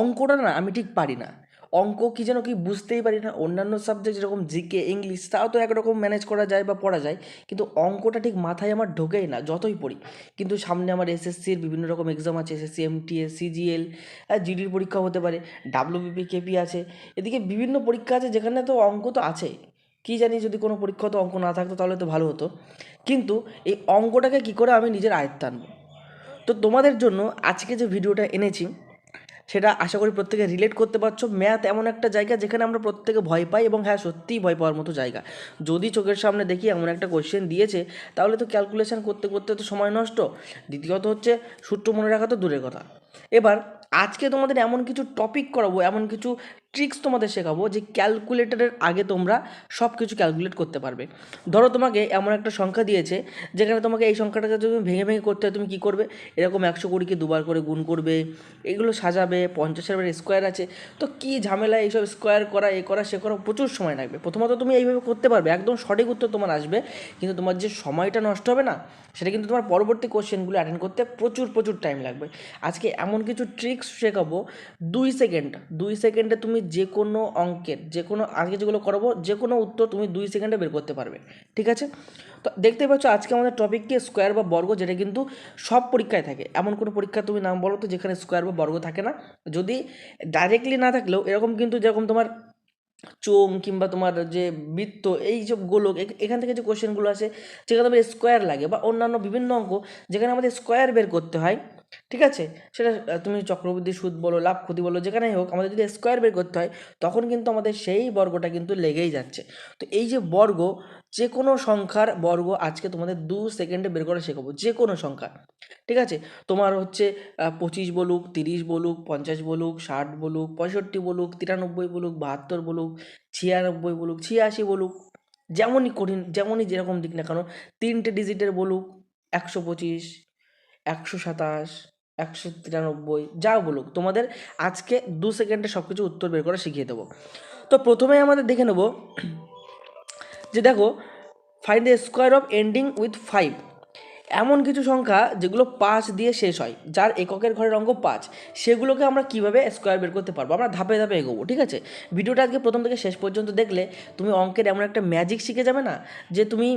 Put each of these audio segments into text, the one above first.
অঙ্কটা না, আমি ঠিক পারি না। অঙ্ক কি যেন কি বুঝতেই পারি না। অন্যান্য সাবজেক্ট যেরকম জিকে ইংলিশ তাও তো একরকম ম্যানেজ করা যায় বা পড়া যায়, কিন্তু অঙ্কটা ঠিক মাথায় আমার ঢোকেই না, যতই পড়ি। কিন্তু সামনে আমার এসএসসির বিভিন্ন রকম এক্সাম আছে এসএসসি এমটিএস সিজিএল জিডির পরীক্ষা হতে পারে ডাব্লিউবিপি কেপি আছে, এদিকে বিভিন্ন পরীক্ষা আছে, যেখানে তো অঙ্ক তো আছেই কী জানি যদি কোনো পরীক্ষা তো অঙ্ক না থাকতো, তাহলে তো ভালো হতো। কিন্তু এই অঙ্কটাকে কী করে আমি নিজের আয়ত্তে আনব? তো তোমাদের জন্য আজকে যে ভিডিওটা এনেছি সেটা আশা করি প্রত্যেকে রিলেট করতে পারছ। ম্যাথ এমন একটা জায়গা যেখানে আমরা প্রত্যেকে ভয় পাই এবং হ্যাঁ সত্যিই ভয় পাওয়ার মতো জায়গা। যদি চোখের সামনে দেখি এমন একটা কোয়েশ্চেন দিয়েছে, তাহলে তো ক্যালকুলেশান করতে করতে তো সময় নষ্ট। দ্বিতীয়ত হচ্ছে, সূত্র মনে রাখা তো দূরের কথা। এবার আজকে তোমাদের এমন কিছু টপিক করাবো, এমন কিছু ট্রিক্স তোমাদের শেখাবো যে ক্যালকুলেটরের আগে তোমরা সব কিছু ক্যালকুলেট করতে পারবে। ধরো তোমাকে এমন একটা সংখ্যা দিয়েছে, যেখানে তোমাকে এই সংখ্যাটাকে তুমি ভেঙে ভেঙে করতে হয়, তুমি কী করবে? এরকম একশো কুড়িকে দুবার করে গুণ করবে, এগুলো সাজাবে পঞ্চাশের বার স্কোয়ার আছে। তো কী ঝামেলা এইসব স্কোয়ার করা, এ করা, সে করা প্রচুর সময় লাগবে। প্রথমত তুমি এইভাবে করতে পারবে, একদম সঠিক উত্তর তোমার আসবে, কিন্তু তোমার যে সময়টা নষ্ট হবে না, সেটা কিন্তু তোমার পরবর্তী কোশ্চেনগুলো অ্যাটেন্ড করতে প্রচুর প্রচুর টাইম লাগবে। আজকে এমন কিছু ট্রিক্স শেখাবো, দুই সেকেন্ড দুই সেকেন্ডে তুমি যে কোনো অঙ্কের যে কোনো আজকে যেগুলো করাবো যে কোনো উত্তর তুমি দুই সেকেন্ডে বের করতে পারবে, ঠিক আছে? তো দেখতে পাচ্ছ আজকে আমাদের টপিক কি? স্কোয়ার বা বর্গ, যেটা কিন্তু সব পরীক্ষায় থাকে। এমন কোনো পরীক্ষা তুমি নাম বলো তো, যেখানে স্কোয়ার বা বর্গ থাকে না। যদি ডাইরেক্টলি না থাকলেও এরকম কিন্তু যেরকম তোমার চোং কিংবা তোমার যে বৃত্ত, এই সব গোলক এখান থেকে যে কোশ্চেনগুলো আছে যেখানে আমাদের স্কোয়ার লাগে বা অন্যান্য বিভিন্ন অঙ্ক, যেখানে আমাদের স্কোয়ার বের করতে হয় ঠিক আছে? সেটা তুমি চক্রবৃদ্ধি, সুদ বলো, লাভ, ক্ষতি বলো, যেখানেই হোক, আমাদের যদি স্কোয়ার বের করতে হয়, তখন কিন্তু আমাদের সেই বর্গটা কিন্তু লেগেই যাচ্ছে। তো এই যে বর্গ যে কোনো সংখ্যার বর্গ আজকে তোমাদের দু সেকেন্ডে বের করা শেখাবো যে কোনো সংখ্যা ঠিক আছে? তোমার হচ্ছে পঁচিশ বলুক, তিরিশ বলুক, পঞ্চাশ বলুক, ষাট বলুক, পঁয়ষট্টি বলুক, তিরানব্বই বলুক, বাহাত্তর বলুক, ছিয়ানব্বই বলুক, ছিয়াশি বলুক, যেমনই কঠিন, যেমনই যেরকম দিক না কেন, তিনটে ডিজিটের বলুক, একশো পঁচিশ একশো সাতাশ, একশো তিরানব্বই, যা বলুক। তোমাদের আজকে দু সেকেন্ডে সব কিছু উত্তর বের করা শিখিয়ে দেবো। তো প্রথমে আমাদের দেখে নেব যে দেখো find the square of ending with five এমন কিছু সংখ্যা যেগুলো পাঁচ দিয়ে শেষ হয়, যার এককের ঘরের অঙ্ক পাঁচ। সেগুলোকে আমরা কীভাবে স্কোয়ার বের করতে পারব? আমরা ধাপে ধাপে এগোবো, ঠিক আছে? ভিডিওটা আজকে প্রথম থেকে শেষ পর্যন্ত দেখলে তুমি অঙ্কের এমন একটা ম্যাজিক শিখে যাবে না, যে তুমি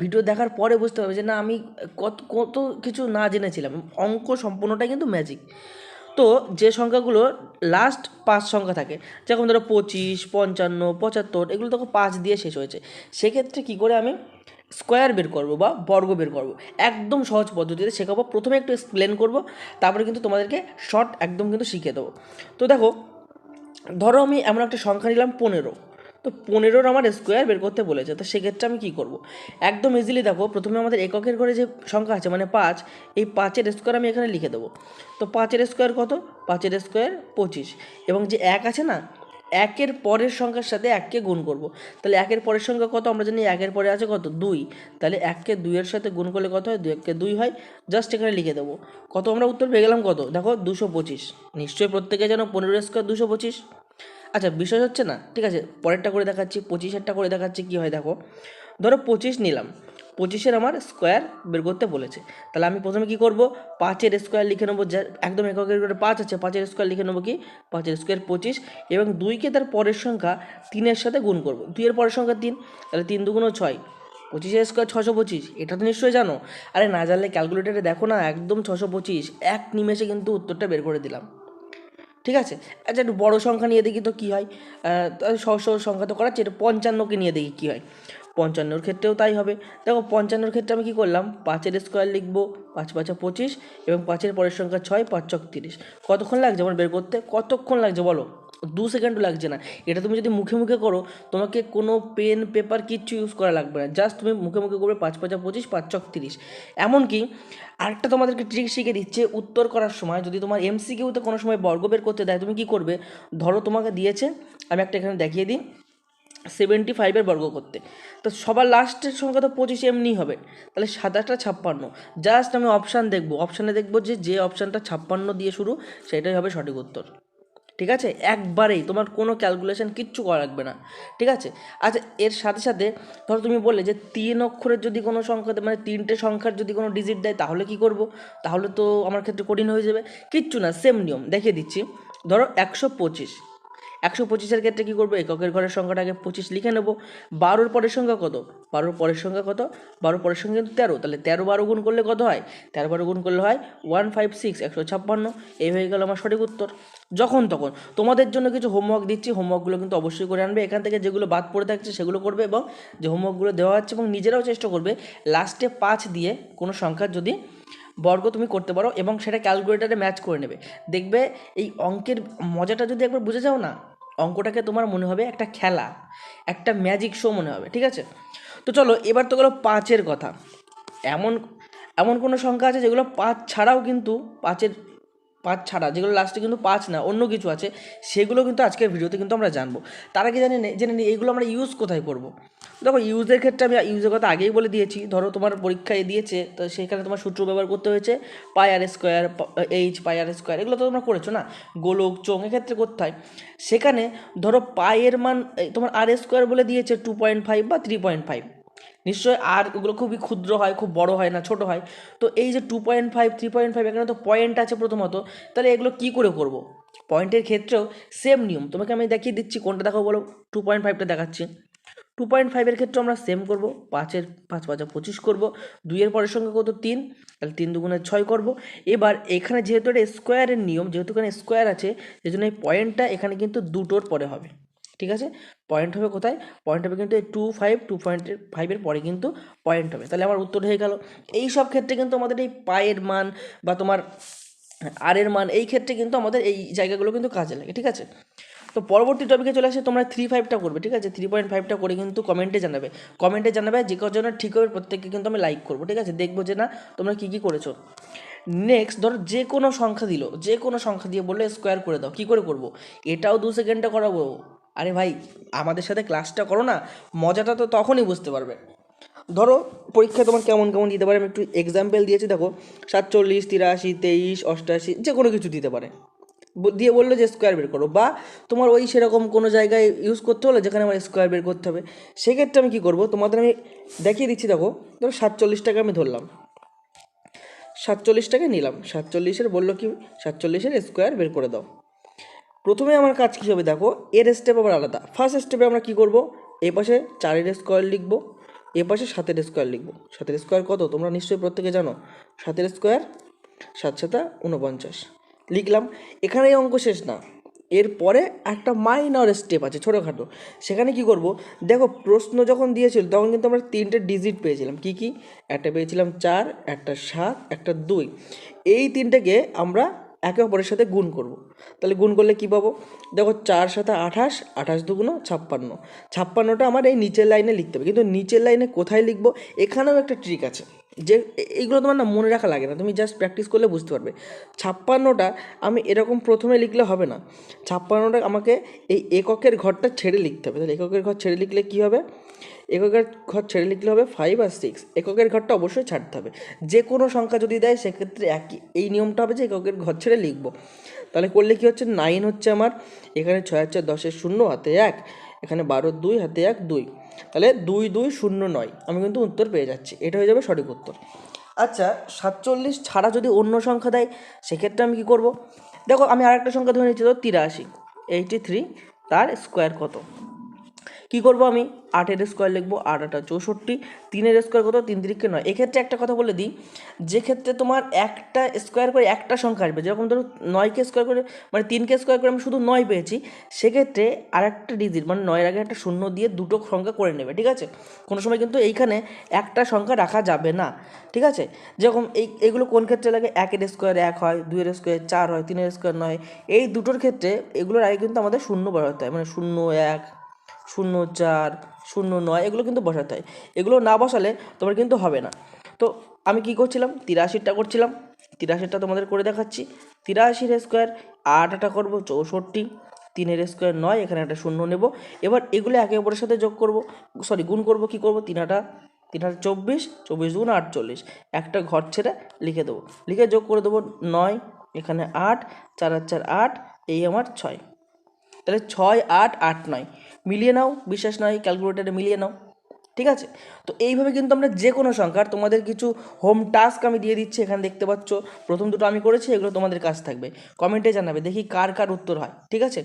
ভিডিও দেখার পরে বুঝতে পারবে যে না, আমি কত কত কিছু না জেনেছিলাম। অঙ্ক সম্পূর্ণটাই কিন্তু ম্যাজিক তো যে সংখ্যাগুলো লাস্ট পাঁচ সংখ্যা থাকে, যেমন ধরো পঁচিশ, পঞ্চান্ন, পঁচাত্তর, এগুলো তখন পাঁচ দিয়ে শেষ হয়েছে। সেক্ষেত্রে কী করে আমি স্কোয়ার বের করব বা বর্গ বের করব। একদম সহজ পদ্ধতিতে শেখাবো। প্রথমে একটু এক্সপ্লেন করব, তারপরে কিন্তু তোমাদেরকে শর্ট একদম কিন্তু শিখিয়ে দেবো। তো দেখো, ধরো আমি এমন একটা সংখ্যা নিলাম পনেরো। তো পনেরোর আমার স্কোয়ার বের করতে বলেছে, তো সেক্ষেত্রে আমি কী করব? একদম ইজিলি দেখো, প্রথমে আমাদের এককের ঘরে যে সংখ্যা আছে মানে পাঁচ, এই পাঁচের স্কোয়ার আমি এখানে লিখে দেবো। তো পাঁচের স্কোয়ার কত? পাঁচের স্কোয়ার পঁচিশ। এবং যে এক আছে না একের পরের সংখ্যার সাথে এককে গুণ করব। তাহলে একের পরের সংখ্যা কত? আমরা জানি একের পরে আছে কত? দুই। তাহলে এককে দুইয়ের সাথে গুণ করলে কত হয়? দুই এককে দুই হয়। জাস্ট এখানে লিখে দেবো। কত আমরা উত্তর পেয়ে গেলাম কত? দেখো, দুশো পঁচিশ। নিশ্চয়ই প্রত্যেকে যেন পনেরো স্কোয়ার দুশো পঁচিশ? আচ্ছা বিষয় হচ্ছে না? ঠিক আছে, পরেরটা করে দেখাচ্ছি, পঁচিশেরটা করে দেখাচ্ছি, কী হয় দেখো? ধরো পঁচিশ নিলাম। পঁচিশের আমার স্কোয়ার বের করতে বলেছে। তাহলে আমি প্রথমে কি করব? পাঁচের স্কোয়ার লিখে নেব, যা একদম এককের করে পাঁচ আছে, পাঁচের স্কোয়ার লিখে নেব কি? পাঁচের স্কোয়ার পঁচিশ এবং দুইকে তার পরের সংখ্যা তিনের সাথে গুণ করব। দুইয়ের পরের সংখ্যা তিন, তাহলে তিন দুগুণ ছয়, পঁচিশের স্কোয়ার ছশো পঁচিশ, এটা তো নিশ্চয়ই জানো? আরে না জানলে ক্যালকুলেটারে দেখো না, একদম ছশো পঁচিশ, এক নিমেষে কিন্তু উত্তরটা বের করে দিলাম। ঠিক আছে? আচ্ছা একটু বড়ো সংখ্যা নিয়ে দেখি তো কী হয়। সহজ সহজ সংখ্যা তো করাচ্ছি, এটা পঞ্চান্নকে নিয়ে দেখি কী হয়। পঞ্চান্নর ক্ষেত্রেও তাই হবে। দেখো, পঞ্চান্নর ক্ষেত্রে আমি কী করলাম? পাঁচের স্কোয়ার লিখব, পাঁচ পাঁচা পঁচিশ এবং পাঁচের পরের সংখ্যা ছয়, পাঁচ চক তিরিশ। কতক্ষণ লাগছে আমার বের করতে? কতক্ষণ লাগছে বলো? দু সেকেন্ডও লাগছে না। এটা তুমি যদি মুখে মুখে করো, তোমাকে কোনো পেন পেপার কিচ্ছু ইউজ করা লাগবে না। জাস্ট তুমি মুখে মুখে করবে পাঁচ পাঁচা পঁচিশ, পাঁচ চক তিরিশ। এমনকি আরেকটা তোমাদেরকে ট্রিক শিখে দিচ্ছে উত্তর করার সময়। যদি তোমার এমসি এমসিকিউতে কোনো সময় বর্গ বের করতে দেয়, তুমি কি করবে? ধরো তোমাকে দিয়েছে, আমি একটা এখানে দেখিয়ে দিই। সেভেন্টি ফাইভের বর্গ করতে। তো সবার লাস্টের সংখ্যা তো পঁচিশ এমনি হবে। তাহলে সাতাশটা ছাপ্পান্ন। জাস্ট আমি অপশান দেখব। অপশানে দেখব যে যে অপশানটা ছাপ্পান্ন দিয়ে শুরু সেটাই হবে সঠিক উত্তর। ঠিক আছে? একবারেই। তোমার কোনো ক্যালকুলেশন কিচ্ছু করা লাগবে না। ঠিক আছে? আচ্ছা এর সাথে সাথে ধরো তুমি বললে যে তিন অক্ষরের যদি কোনো সংখ্যা দেয়, মানে তিনটে সংখ্যার যদি কোনো ডিজিট দেয় তাহলে কি করব? তাহলে তো আমার ক্ষেত্রে কঠিন হয়ে যাবে। কিচ্ছু না সেম নিয়ম। দেখিয়ে দিচ্ছি। ধরো একশো পঁচিশ। একশো পঁচিশের ক্ষেত্রে কী করব? এককের ঘরের সংখ্যাটাকে পঁচিশ লিখে নেব। বারোর পরের সংখ্যা কত? বারোর পরের সংখ্যা কত? বারোর পরের সংখ্যা কিন্তু তেরো। তাহলে তেরো বারো গুণ করলে কত হয়? তেরো বারো গুণ করলে হয় ওয়ান ফাইভ সিক্স একশো ছাপ্পান্ন। এই হয়ে গেল আমার সঠিক উত্তর। যখন তখন তোমাদের জন্য কিছু হোমওয়ার্ক দিচ্ছি। হোমওয়ার্কগুলো কিন্তু অবশ্যই করে আনবে। এখান থেকে যেগুলো বাদ পড়ে থাকছে সেগুলো করবে এবং যে হোমওয়ার্কগুলো দেওয়া হচ্ছে এবং নিজেরাও চেষ্টা করবে লাস্টে পাঁচ দিয়ে কোনো সংখ্যার যদি বর্গ তুমি করতে পারো এবং সেটা ক্যালকুলেটারে ম্যাচ করে নেবে। দেখবে এই অঙ্কের মজাটা যদি একবার বুঝে যাও না অঙ্কটাকে তোমার মনে হবে একটা খেলা, একটা ম্যাজিক শো মনে হবে, ঠিক আছে? তো চলো, এবার তো গেলো পাঁচের কথা। এমন এমন কোনো সংখ্যা আছে যেগুলো পাঁচ ছাড়াও কিন্তু পাঁচের পাঁচ ছাড়া, যেগুলো লাস্টে কিন্তু পাঁচ না, অন্য কিছু আছে, সেগুলো কিন্তু আজকের ভিডিওতে কিন্তু আমরা জানব। তার আগে জানি জেনে নিই এইগুলো আমরা ইউজ কোথায় করব? দেখো ইউজের ক্ষেত্রে আমি ইউজের কথা আগেই বলে দিয়েছি, ধরো তোমার পরীক্ষায় দিয়েছে, তো সেখানে তোমার সূত্র ব্যবহার করতে হয়েছে pi r square h pi r square এগুলো তো তোমরা করেছ না? গোলক চোং এক্ষেত্রে করতে হয়। সেখানে ধরো পায়ের মান তোমার আর স্কোয়ার বলে দিয়েছে টু পয়েন্ট ফাইভ বা থ্রি পয়েন্ট ফাইভ নিশ্চয়ই আর ওগুলো খুবই ক্ষুদ্র হয়, খুব বড় হয় না, ছোট হয়। তো এই যে two point five three point five এখানে তো পয়েন্ট আছে প্রথমত। তাহলে এগুলো কী করে করব? পয়েন্টের ক্ষেত্রেও সেম নিয়ম। তোমাকে আমি দেখিয়ে দিচ্ছি, কোনটা দেখো বলো? টু পয়েন্ট ফাইভটা দেখাচ্ছি। টু পয়েন্ট ফাইভের ক্ষেত্রে আমরা সেম করব। পাঁচের পাঁচ, পাঁচা পঁচিশ করব। দুইয়ের পরের সঙ্গে কত? তিন। তাহলে তিন দুগুণে ছয় করব। এবার এখানে যেহেতু এটা স্কোয়ারের নিয়ম, যেহেতু এখানে স্কোয়ার আছে সেই জন্য এই পয়েন্টটা এখানে কিন্তু দুটোর পরে হবে। ঠিক আছে? পয়েন্ট হবে কোথায়? পয়েন্ট হবে কিন্তু এই টু ফাইভ টু পয়েন্ট ফাইভের পরে কিন্তু পয়েন্ট হবে। তাহলে আমার উত্তর হয়ে গেল। এই সব ক্ষেত্রে কিন্তু আমাদের এই পায়ের মান বা তোমার আর এর মান, এই ক্ষেত্রে কিন্তু আমাদের এই জায়গাগুলো কিন্তু কাজে লাগে, ঠিক আছে? তো পরবর্তী টপিকে চলে আসে, তোমরা থ্রি ফাইভটা করবে, ঠিক আছে? থ্রি পয়েন্ট ফাইভটা করে কিন্তু কমেন্টে জানাবে। কমেন্টে জানাবে, যে কজন ঠিক হবে, প্রত্যেককে কিন্তু আমি লাইক করব, ঠিক আছে? দেখব যে না, তোমরা কী কী করেছ? নেক্সট ধরো যে কোনো সংখ্যা দিল, যে কোনো সংখ্যা দিয়ে বললে স্কোয়ার করে দাও, কী করে করব? এটাও দু সেকেন্ডে করাবো। আরে ভাই, আমাদের সাথে ক্লাসটা করো না, মজাটা তো তখনই বুঝতে পারবে। ধরো, পরীক্ষায় তোমার কেমন কেমন দিতে পারে? আমি একটু এক্সাম্পল দিয়েছি, দেখো, সাতচল্লিশ, তিরাশি, তেইশ, অষ্টাশি, যে কোনো কিছু দিতে পারে। দিয়ে বলল যে স্কোয়ার বের করো, বা তোমার ওই সেরকম কোনো জায়গায় ইউজ করতে হলো যেখানে আমার স্কোয়ার বের করতে হবে। সেক্ষেত্রে আমি কী করব? তোমাদের আমি দেখিয়ে দিচ্ছি, দেখো, ধরো সাতচল্লিশ টাকা আমি ধরলাম। সাতচল্লিশ টাকা নিলাম। সাতচল্লিশের বলল কি, সাতচল্লিশের স্কোয়ার বের করে দাও। প্রথমে আমার কাজ কী হবে দেখো এর স্টেপ আবার আলাদা। ফার্স্ট স্টেপে আমরা কী করব? এ পাশে চারের স্কোয়ার লিখব, এ পাশে সাতের স্কোয়ার লিখব। সাতের স্কোয়ার কত? তোমরা নিশ্চয়ই প্রত্যেকে জানো। সাতের স্কোয়ার সাত সাতা উনপঞ্চাশ লিখলাম, এখানে এই অঙ্ক শেষ না। এরপরে একটা মাইনর স্টেপ আছে, ছোটোখাটো। সেখানে কি করব? দেখো, প্রশ্ন যখন দিয়েছিল, তখন কিন্তু আমরা তিনটে ডিজিট পেয়েছিলাম। কি কি? একটা পেয়েছিলাম চার, একটা সাত, একটা দুই। এই তিনটেকে আমরা একে অপরের সাথে গুণ করব। তাহলে গুণ করলে কি পাবো? দেখো চার সাথে আঠাশ আঠাশ দুগুণ ছাপ্পান্ন। ছাপ্পান্নটা আমার এই নিচের লাইনে লিখতে হবে। কিন্তু নিচের লাইনে কোথায় লিখব? এখানেও একটা ট্রিক আছে। যে এইগুলো তোমার না মনে রাখা লাগে না। তুমি জাস্ট প্র্যাকটিস করলে বুঝতে পারবে। ছাপ্পান্নটা আমি এরকম প্রথমে লিখলে হবে না। ছাপ্পান্নটা আমাকে এই এককের ঘরটা ছেড়ে লিখতে হবে। তাহলে এককের ঘর ছেড়ে লিখলে কি হবে? এককের ঘর ছেড়ে লিখলে হবে ফাইভ আর সিক্স এককের ঘরটা অবশ্যই ছাড়তে হবে। যে কোনো সংখ্যা যদি দেয়, সেক্ষেত্রে একই, এই নিয়মটা হবে যে এককের ঘর ছেড়ে লিখব। তাহলে করলে কি হচ্ছে? নাইন হচ্ছে আমার, এখানে ছয় হচ্ছে দশের শূন্য, হাতে এক। এখানে বারো দুই, হাতে এক দুই। তাহলে দুই দুই, শূন্য, নয়। আমি কিন্তু উত্তর পেয়ে যাচ্ছি। এটা হয়ে যাবে সঠিক উত্তর। আচ্ছা সাতচল্লিশ ছাড়া যদি অন্য সংখ্যা দেয়, সেক্ষেত্রে আমি কী করব? দেখো, আমি আরেকটা সংখ্যা ধরে নিচ্ছি, তো তিরাশি। এইটি থ্রি তার স্কোয়ার কত? কী করব আমি? আটের স্কোয়ার লিখব, আট, আটা চৌষট্টি। তিনের স্কোয়ার কত? তিন তিরিখকে নয়। এক্ষেত্রে একটা কথা বলে দিই, যে ক্ষেত্রে তোমার একটা স্কোয়ার করে একটা সংখ্যা আসবে, যেরকম ধরো নয়কে স্কোয়ার করে মানে তিনকে স্কোয়ার করে আমি শুধু নয় পেয়েছি, সেক্ষেত্রে আরেকটা ডিজিট মানে নয়ের আগে একটা শূন্য দিয়ে দুটো সংখ্যা করে নেবে, ঠিক আছে? কোনো সময় কিন্তু এইখানে একটা সংখ্যা রাখা যাবে না, ঠিক আছে? যেরকম এই, এগুলো কোন ক্ষেত্রে লাগে? একের স্কোয়ার এক হয়, দুইয়ের স্কোয়ার চার হয়, তিনের স্কোয়ার নয়, এই দুটোর ক্ষেত্রে এগুলোর আগে কিন্তু আমাদের শূন্য বসাতে হয় মানে শূন্য, এক শূন্য চার শূন্য নয় এগুলো কিন্তু বসাতে হয়। এগুলো না বসালে তোমার কিন্তু হবে না। তো আমি কি করছিলাম? তিরাশিটা করছিলাম। তিরাশিটা তোমাদের করে দেখাচ্ছি। তিরাশির স্কোয়ার আট আটা করব, চৌষট্টি। তিনের স্কোয়ার নয়, এখানে একটা শূন্য নেব। এবার এগুলো একে অপরের সাথে যোগ করব। সরি গুণ করব কি করব? তিন আটা, তিন হাজার চব্বিশ চব্বিশ দুগুণ আটচল্লিশ। একটা ঘর ছেড়ে লিখে দেবো। লিখে যোগ করে দেবো নয়, এখানে আট, চার আর চার আট, এই আমার ছয়। তাহলে ছয়, আট আট, নয়। মিলিয়ে নাও, বিশ্বাস নয় ক্যালকুলেটারে মিলিয়ে নাও, ঠিক আছে? তো এইভাবে কিন্তু আমরা যে কোনো সংখ্যার তোমাদের কিছু হোম টাস্ক আমি দিয়ে দিচ্ছি, এখানে দেখতে পাচ্ছ, প্রথম দুটো আমি করেছি, এগুলো তোমাদের কাজ থাকবে। কমেন্টে জানাবে, দেখি কার কার উত্তর হয়, ঠিক আছে?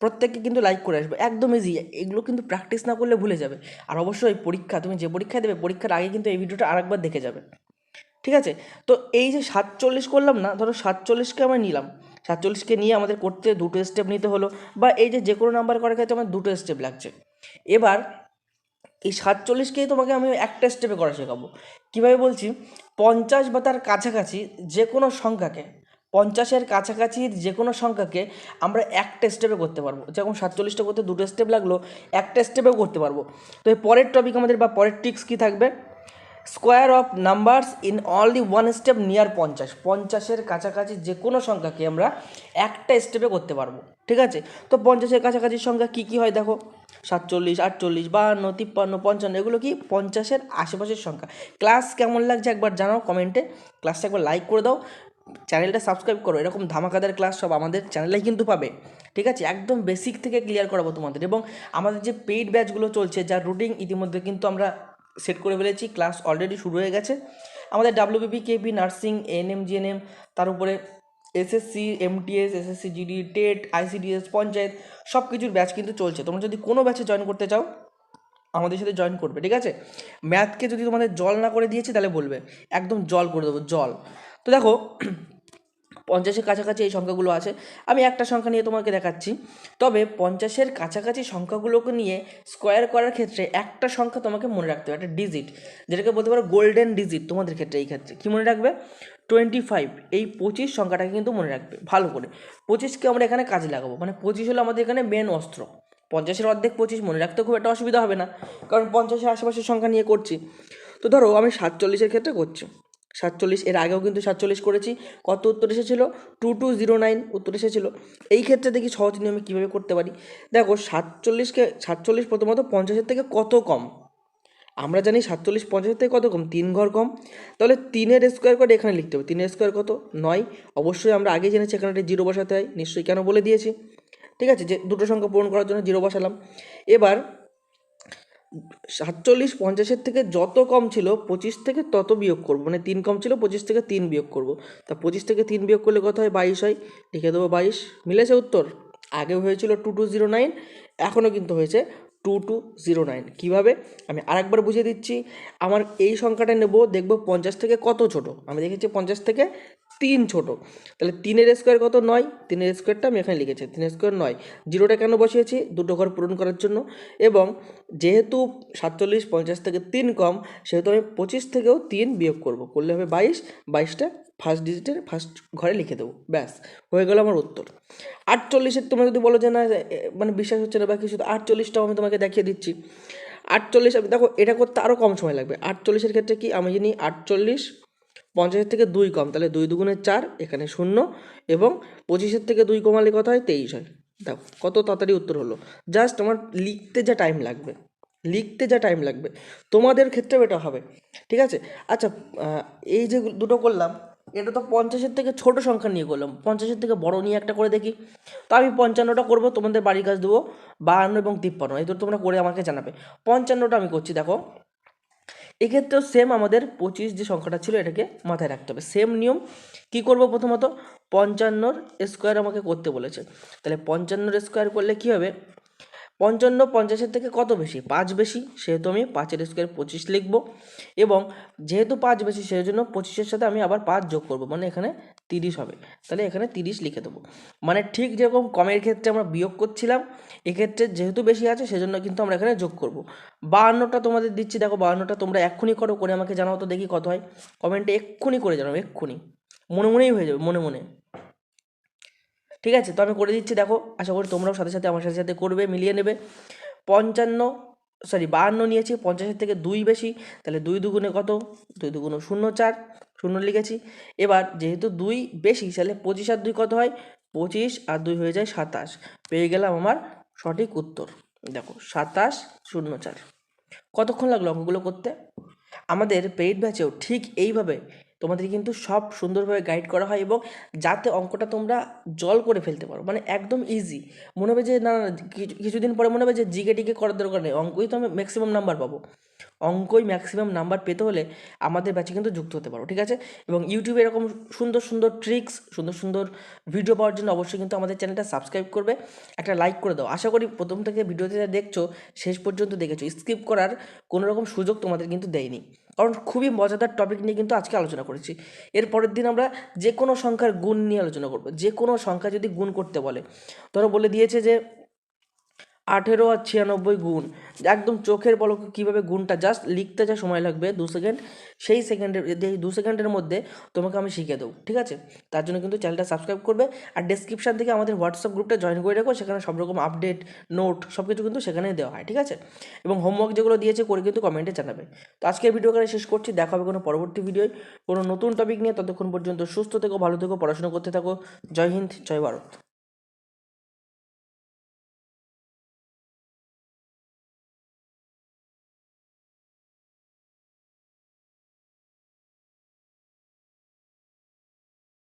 প্রত্যেককে কিন্তু লাইক করে আসবে, একদম ইজি এগুলো কিন্তু প্র্যাকটিস না করলে ভুলে যাবে। আর অবশ্যই পরীক্ষা, তুমি যে পরীক্ষা দেবে, পরীক্ষার আগে কিন্তু এই ভিডিওটা আরেকবার দেখে যাবে, ঠিক আছে? তো এই যে সাতচল্লিশ করলাম না, ধরো সাতচল্লিশকে আমরা নিলাম সাতচল্লিশকে নিয়ে আমাদের করতে দুটো স্টেপ নিতে হলো বা এই যে যে কোনো নাম্বার করার ক্ষেত্রে আমার দুটো স্টেপ লাগছে। এবার এই সাতচল্লিশকেই তোমাকে আমি একটা স্টেপে করা শেখাবো। কীভাবে বলছি? পঞ্চাশ বা তার কাছাকাছি যে কোনো সংখ্যাকে, পঞ্চাশের কাছাকাছি যে কোনো সংখ্যাকে আমরা একটা স্টেপে করতে পারব। যেমন সাতচল্লিশটা করতে দুটো স্টেপ লাগল, একটা স্টেপেও করতে পারব। তো এই পরের টপিক আমাদের বা পরের টিক্স কী থাকবে? Square of numbers in only one step near পঞ্চাশ। পঞ্চাশের কাছাকাছি যে কোনো সংখ্যাকে আমরা একটা স্টেপে করতে পারব। ঠিক আছে? তো পঞ্চাশের কাছাকাছি সংখ্যা কী কী হয় দেখো? সাতচল্লিশ, আটচল্লিশ, বাহান্ন, তিপ্পান্ন, পঞ্চান্ন, এগুলো কি পঞ্চাশের আশেপাশের সংখ্যা। ক্লাস কেমন লাগছে একবার জানাও কমেন্টে। ক্লাসটা একবার লাইক করে দাও। চ্যানেলটা সাবস্ক্রাইব করো। এরকম ধামাকাদার ক্লাস সব আমাদের চ্যানেলেই কিন্তু পাবে। ঠিক আছে? একদম বেসিক থেকে ক্লিয়ার করাবো তোমাদের। এবং আমাদের যে পেইড ব্যাচগুলো চলছে, যার রুটিন ইতিমধ্যে কিন্তু আমরা সেট করে ফেলেছি ক্লাস অলরেডি শুরু হয়ে গেছে। আমাদের WBP KP nursing ANM GNM তার উপরে SSC MTS SSC GD TET ICDS panchayat সব কিছুর ব্যাচ কিন্তু চলছে। তোমরা যদি কোনো ব্যাচে জয়েন করতে চাও, আমাদের সাথে জয়েন করবে, ঠিক আছে? ম্যাথকে যদি তোমাদের জল না করে দিয়েছি, তাহলে বলবে, একদম জল করে দেবো, জল। তো দেখো পঞ্চাশের কাছাকাছি এই সংখ্যাগুলো আছে। আমি একটা সংখ্যা নিয়ে তোমাকে দেখাচ্ছি। তবে পঞ্চাশের কাছাকাছি সংখ্যাগুলোকে নিয়ে স্কোয়ার করার ক্ষেত্রে একটা সংখ্যা তোমাকে মনে রাখতে হবে, একটা ডিজিট যেটাকে বলতে পারো গোল্ডেন ডিজিট তোমাদের ক্ষেত্রে এই ক্ষেত্রে। কী মনে রাখবে? টোয়েন্টি ফাইভ এই পঁচিশ সংখ্যাটাকে কিন্তু মনে রাখবে, ভালো করে। পঁচিশকে আমরা এখানে কাজে লাগাবো মানে পঁচিশ হলো আমাদের এখানে মেন অস্ত্র। পঞ্চাশের অর্ধেক পঁচিশ মনে রাখতে খুব একটা অসুবিধা হবে না, কারণ পঞ্চাশের আশেপাশের সংখ্যা নিয়ে করছি। তো ধরো আমি সাতচল্লিশের ক্ষেত্রে করছি। সাতচল্লিশ, এর আগেও কিন্তু সাতচল্লিশ করেছি। কত উত্তর এসেছিল? টু টু জিরো নাইন উত্তর এসেছিল। এই ক্ষেত্রে দেখি সহজ নিয়মে কীভাবে করতে পারি? দেখো সাতচল্লিশকে সাতচল্লিশ প্রথমত পঞ্চাশের থেকে কত কম? আমরা জানি সাতচল্লিশ পঞ্চাশের থেকে কত কম? তিন ঘর কম। তাহলে তিনের স্কোয়ার করে এখানে লিখতে হবে। তিনের স্কোয়ার কত? নয়। অবশ্যই আমরা আগে জেনেছি এখানে একটা জিরো বসাতে হয়। নিশ্চয়ই কেন বলে দিয়েছি। ঠিক আছে? যে দুটো সংখ্যা পূরণ করার জন্য জিরো বসালাম। এবার সাতচল্লিশ পঞ্চাশের থেকে যত কম ছিল, পঁচিশ থেকে তত বিয়োগ করব। মানে তিন কম ছিল, পঁচিশ থেকে তিন বিয়োগ করব। তা পঁচিশ থেকে তিন বিয়োগ করলে কত হয়? বাইশ হয়। লিখে দেবো বাইশ। মিলেছে উত্তর? আগেও হয়েছিল টু টু জিরো নাইন, এখনও কিন্তু হয়েছে টু টু জিরো নাইন। কীভাবে? আমি আরেকবার বুঝিয়ে দিচ্ছি। আমার এই সংখ্যাটা নেব, দেখব পঞ্চাশ থেকে কত ছোট? আমি দেখেছি পঞ্চাশ থেকে তিন ছোট। তাহলে তিনের স্কোয়ার কত? নয়। তিনের স্কোয়ারটা আমি এখানে লিখেছি। তিনের স্কোয়ার নয়। জিরোটা কেন বসিয়েছি? দুটো ঘর পূরণ করার জন্য। এবং যেহেতু সাতচল্লিশ, পঞ্চাশ থেকে তিন কম, সেহেতু আমি পঁচিশ থেকেও তিন বিয়োগ করব। করলে হবে বাইশ। বাইশটা ফার্স্ট ডিজিটের ফার্স্ট ঘরে লিখে দেবো। ব্যাস। হয়ে গেল আমার উত্তর। আটচল্লিশের তোমরা যদি বলো যে না মানে বিশ্বাস হচ্ছে না বা কিছু আটচল্লিশটাও আমি তোমাকে দেখিয়ে দিচ্ছি। আটচল্লিশ আমি দেখো, এটা করতে আরও কম সময় লাগবে। আটচল্লিশের ক্ষেত্রে কি? আমি জানি আটচল্লিশ পঞ্চাশের থেকে দুই কম, তাহলে দুই দুগুণে চার, এখানে শূন্য এবং পঁচিশের থেকে দুই কমালে কত হয়? তেইশ হয়। দেখো, কত তাড়াতাড়ি উত্তর হলো। জাস্ট আমার লিখতে যা টাইম লাগবে, লিখতে যা টাইম লাগবে, তোমাদের ক্ষেত্রেও এটা হবে, ঠিক আছে? আচ্ছা এই যে দুটো করলাম, এটা তো পঞ্চাশের থেকে ছোট সংখ্যা নিয়ে করলাম, পঞ্চাশের থেকে বড় নিয়ে একটা করে দেখি। তো আমি পঞ্চান্নটা করব, তোমাদের বাড়ির কাজ দেবো, বাহান্ন এবং তিপ্পান্ন এই তোমরা করে আমাকে জানাবে। পঞ্চান্নটা আমি করছি, দেখো এক্ষেত্রেও সেম আমাদের পঁচিশ যে সংখ্যাটা ছিল এটাকে মাথায় রাখতে হবে। সেম নিয়ম কি করব প্রথমত? পঞ্চান্নর স্কোয়ার আমাকে করতে বলেছে। তাহলে পঞ্চান্নর স্কোয়ার করলে কি হবে? পঞ্চান্ন পঞ্চাশের থেকে কত বেশি? পাঁচ বেশি, সেহেতু আমি পাঁচের স্কোয়ার পঁচিশ লিখব। এবং যেহেতু পাঁচ বেশি সেই জন্য পঁচিশের সাথে আমি আবার পাঁচ যোগ করব মানে এখানে তিরিশ হবে। তাহলে এখানে তিরিশ লিখে দেবো। মানে ঠিক যেরকম কমের ক্ষেত্রে আমরা বিয়োগ করছিলাম, এক্ষেত্রে যেহেতু বেশি আছে, সেজন্য কিন্তু আমরা এখানে যোগ করব। বাহান্নটা তোমাদের দিচ্ছি, দেখো বাহান্নটা তোমরা এক্ষুনি করো, করে আমাকে জানাও তো দেখি কত হয়। কমেন্টে এক্ষুনি করে জানাও, এক্ষুনি। মনে মনেই হয়ে যাবে, মনে মনে। ঠিক আছে? তো আমি করে দিচ্ছি, দেখো। আশা করি তোমরাও সাথে সাথে আমার সাথে সাথে করবে, মিলিয়ে নেবে। পঞ্চান্ন সরি বাহান্ন নিয়েছি, পঞ্চাশের থেকে দুই বেশি, তাহলে দুই দুগুণে কত? দুই দুগুণে শূন্য চার, শূন্য লিখেছি। এবার যেহেতু দুই বেশি, তাহলে পঁচিশ আর দুই কত হয়? পঁচিশ আর দুই হয়ে যায় সাতাশ। পেয়ে গেলাম আমার সঠিক উত্তর। দেখো, সাতাশ, শূন্য চার। কতক্ষণ লাগল অঙ্কগুলো করতে? আমাদের পেইড ব্যাচেও ঠিক এইভাবে তোমাদের কিন্তু সব সুন্দরভাবে গাইড করা হয় এবং যাতে অঙ্কটা তোমরা জল করে ফেলতে পারো মানে একদম ইজি মনে হবে যে, না না কিছু- কিছুদিন পরে মনে হবে যে জিকে টিকে করার দরকার নেই। অঙ্কই তো আমি ম্যাক্সিমাম নাম্বার পাবো। অঙ্কই ম্যাক্সিমাম নাম্বার পেতে হলে আমাদের ব্যাচে কিন্তু যুক্ত হতে পারো, ঠিক আছে? এবং ইউটিউবে এরকম সুন্দর সুন্দর ট্রিক্স সুন্দর সুন্দর ভিডিও পাওয়ার জন্য অবশ্যই কিন্তু আমাদের চ্যানেলটা সাবস্ক্রাইব করবে। একটা লাইক করে দাও। আশা করি প্রথম থেকে ভিডিওতে দেখছ, শেষ পর্যন্ত দেখেছ। স্কিপ করার কোনো রকম সুযোগ তোমাদের কিন্তু দেয়নি। কারণ খুবই মজাদার টপিক নিয়ে কিন্তু আজকে আলোচনা করেছি। এর পরের দিন আমরা যে কোনো সংখ্যার গুণ নিয়ে আলোচনা করব। যে কোনো সংখ্যা যদি গুণ করতে বলে। ধরো বলে দিয়েছে যে আঠেরো আর ছিয়ানব্বই গুণ। একদম চোখের পলকে কীভাবে গুণটা জাস্ট লিখতে যা সময় লাগবে, দু সেকেন্ড সেই সেকেন্ডের দু সেকেন্ডের মধ্যে তোমাকে আমি শিখিয়ে দেবো, ঠিক আছে? তার জন্য কিন্তু চ্যানেলটা সাবস্ক্রাইব করবে আর ডেসক্রিপশান থেকে আমাদের হোয়াটসঅ্যাপ গ্রুপটা জয়েন করে রাখো, সেখানে সব রকম আপডেট নোট সব কিছু কিন্তু সেখানেই দেওয়া হয়, ঠিক আছে? এবং হোমওয়ার্ক যেগুলো দিয়েছে করে কিন্তু কমেন্টে জানাবে। তো আজকের ভিডিও করে শেষ করছি, দেখা হবে কোনো পরবর্তী ভিডিওয় কোনো নতুন টপিক নিয়ে, ততক্ষণ পর্যন্ত সুস্থ থেকো, ভালো থেকো, পড়াশোনা করতে থাকো। জয় হিন্দ, জয় ভারত।